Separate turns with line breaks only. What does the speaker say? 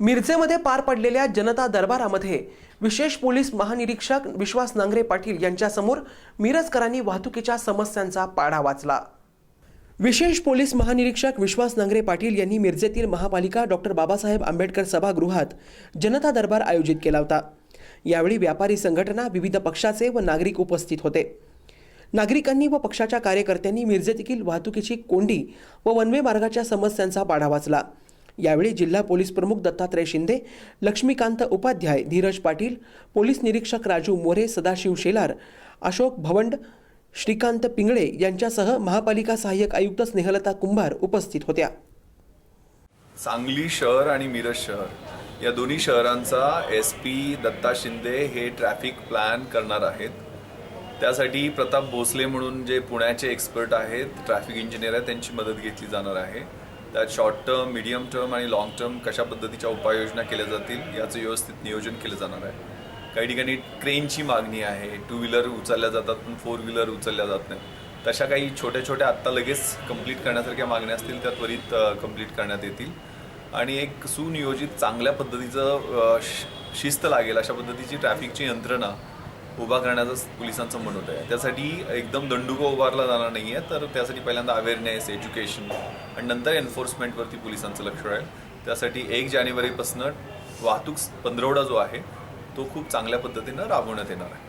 मिरजेमध्ये पार पडलेल्या जनता दरबारामध्ये विशेष पोलीस महानिरीक्षक विश्वास नांगरे पाटील यांच्यासमोर मिरजकरांनी वाहतुकीच्या समस्यांचा पाढा वाचला. विशेष पोलीस महानिरीक्षक विश्वास नांगरे पाटील यांनी मिरजेतील महापालिका डॉक्टर बाबासाहेब आंबेडकर सभागृहात जनता दरबार आयोजित केला होता. यावेळी व्यापारी संघटना विविध पक्षाचे व नागरिक उपस्थित होते. नागरिकांनी व पक्षाच्या कार्यकर्त्यांनी मिरजेतील वाहतुकीची कोंडी व वनवे मार्गाच्या समस्यांचा पाढा वाचला. यावेळी जिल्हा पोलीस प्रमुख दत्तात्रय शिंदे लक्ष्मीकांत उपाध्याय धीरज पाटील पोलीस निरीक्षक राजू मोरे सदाशिव शेलार अशोक भवंड श्रीकांत पिंगळे यांच्यासह महापालिका सहाय्यक आयुक्त स्नेहलता कुंभार उपस्थित होत्या.
सांगली शहर आणि मिरज शहर या दोन्ही शहरांचा एस पी दत्ता शिंदे हे ट्रॅफिक प्लॅन करणार आहेत. त्यासाठी प्रताप भोसले म्हणून जे पुण्याचे एक्सपर्ट आहेत ट्रॅफिक इंजिनियर आहेत त्यांची मदत घेतली जाणार आहे. त्यात शॉर्ट टर्म मिडियम टर्म आणि लाँग टर्म कशा पद्धतीच्या उपाययोजना केल्या जातील याचं व्यवस्थित नियोजन केलं जाणार आहे. काही ठिकाणी ट्रेनची मागणी आहे टू व्हीलर उचलल्या जातात पण फोर व्हीलर उचलल्या जात नाही तशा काही छोट्या छोट्या आत्ता लगेच कंप्लीट करण्यासारख्या मागण्या असतील त्या त्वरित कंप्लीट करण्यात येतील. आणि एक सुनियोजित चांगल्या पद्धतीचं शिस्त लागेल अशा पद्धतीची ट्रॅफिकची यंत्रणा उभा करण्याचं पोलिसांचं म्हणत आहे त्यासाठी एकदम दंडुका उभारला जाणार नाही आहे तर त्यासाठी पहिल्यांदा अवेअरनेस एज्युकेशन आणि नंतर एन्फोर्समेंटवरती पोलिसांचं लक्ष राहील. त्यासाठी एक जानेवारीपासून वाहतूक पंधरवडा जो आहे तो खूप चांगल्या पद्धतीनं राबवण्यात येणार आहे.